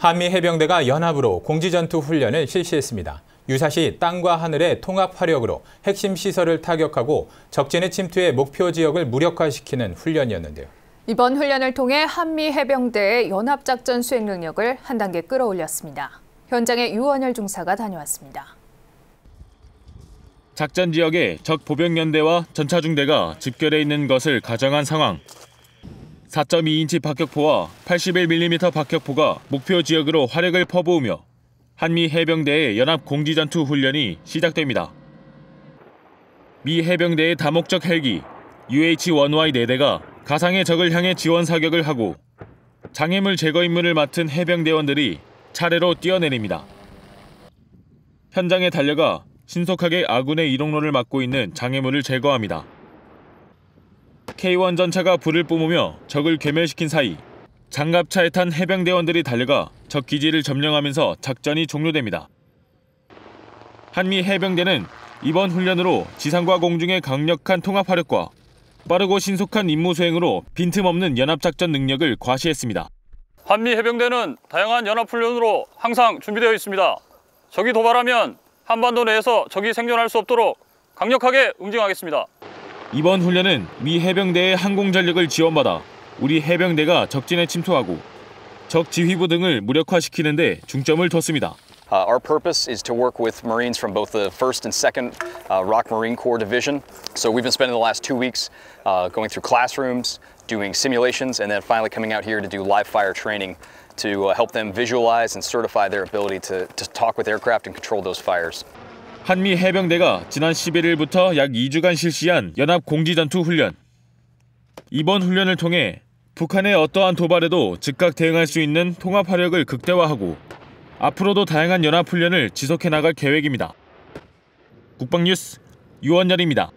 한미 해병대가 연합으로 공지전투 훈련을 실시했습니다. 유사시 땅과 하늘의 통합 화력으로 핵심 시설을 타격하고 적진의 침투의 목표 지역을 무력화시키는 훈련이었는데요. 이번 훈련을 통해 한미 해병대의 연합작전 수행 능력을 한 단계 끌어올렸습니다. 현장에 유원열 중사가 다녀왔습니다. 작전 지역에 적 보병연대와 전차중대가 집결해 있는 것을 가정한 상황. 4.2인치 박격포와 81mm 박격포가 목표 지역으로 화력을 퍼부으며 한미 해병대의 연합 공지전투 훈련이 시작됩니다. 미 해병대의 다목적 헬기 UH-1Y 4대가 가상의 적을 향해 지원 사격을 하고 장애물 제거 임무를 맡은 해병대원들이 차례로 뛰어내립니다. 현장에 달려가 신속하게 아군의 이동로를 막고 있는 장애물을 제거합니다. K1 전차가 불을 뿜으며 적을 괴멸시킨 사이 장갑차에 탄 해병대원들이 달려가 적 기지를 점령하면서 작전이 종료됩니다. 한미 해병대는 이번 훈련으로 지상과 공중의 강력한 통합 화력과 빠르고 신속한 임무 수행으로 빈틈없는 연합작전 능력을 과시했습니다. 한미 해병대는 다양한 연합훈련으로 항상 준비되어 있습니다. 적이 도발하면 한반도 내에서 적이 생존할 수 없도록 강력하게 응징하겠습니다. 이번 훈련은 미 해병대의 항공 전력을 지원받아 우리 해병대가 적진에 침투하고 적 지휘부 등을 무력화시키는 데 중점을 뒀습니다. Uh, our purpose is to work with Marines from both the 1st and 2nd uh, ROC Marine Corps Division. So we've been spending the last two weeks uh, going through classrooms, doing simulations, and then finally coming out here to do live fire training to help them visualize and certify their ability to, to talk with aircraft and control those fires. 한미 해병대가 지난 11일부터 약 2주간 실시한 연합 공지전투 훈련. 이번 훈련을 통해 북한의 어떠한 도발에도 즉각 대응할 수 있는 통합 화력을 극대화하고 앞으로도 다양한 연합 훈련을 지속해 나갈 계획입니다. 국방뉴스 유원열입니다.